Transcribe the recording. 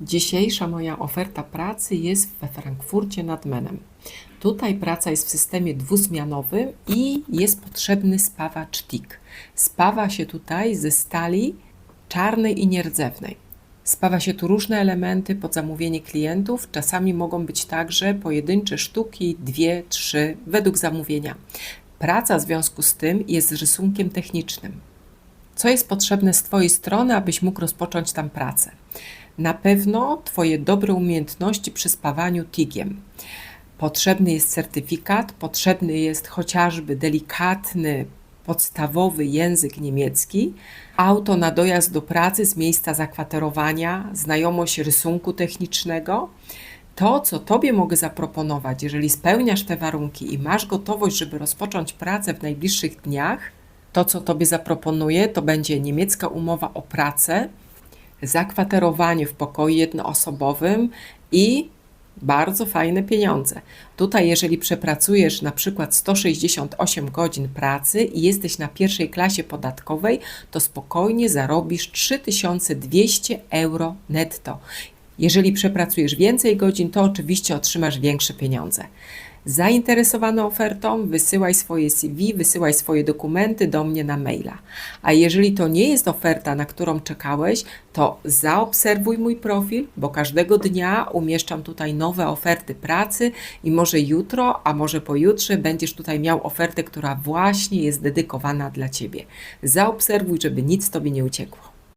Dzisiejsza moja oferta pracy jest we Frankfurcie nad Menem. Tutaj praca jest w systemie dwuzmianowym i jest potrzebny spawacz TIG. Spawa się tutaj ze stali czarnej i nierdzewnej. Spawa się tu różne elementy pod zamówienie klientów. Czasami mogą być także pojedyncze sztuki, dwie, trzy, według zamówienia. Praca w związku z tym jest rysunkiem technicznym. Co jest potrzebne z Twojej strony, abyś mógł rozpocząć tam pracę? Na pewno Twoje dobre umiejętności przy spawaniu TIG-iem. Potrzebny jest certyfikat, potrzebny jest chociażby delikatny, podstawowy język niemiecki, auto na dojazd do pracy z miejsca zakwaterowania, znajomość rysunku technicznego. To, co Tobie mogę zaproponować, jeżeli spełniasz te warunki i masz gotowość, żeby rozpocząć pracę w najbliższych dniach, to, co Tobie zaproponuję, to będzie niemiecka umowa o pracę, zakwaterowanie w pokoju jednoosobowym i bardzo fajne pieniądze. Tutaj, jeżeli przepracujesz na przykład 168 godzin pracy i jesteś na pierwszej klasie podatkowej, to spokojnie zarobisz 3200 euro netto. Jeżeli przepracujesz więcej godzin, to oczywiście otrzymasz większe pieniądze. Zainteresowany ofertą, wysyłaj swoje CV, wysyłaj swoje dokumenty do mnie na maila. A jeżeli to nie jest oferta, na którą czekałeś, to zaobserwuj mój profil, bo każdego dnia umieszczam tutaj nowe oferty pracy i może jutro, a może pojutrze będziesz tutaj miał ofertę, która właśnie jest dedykowana dla Ciebie. Zaobserwuj, żeby nic Tobie nie uciekło.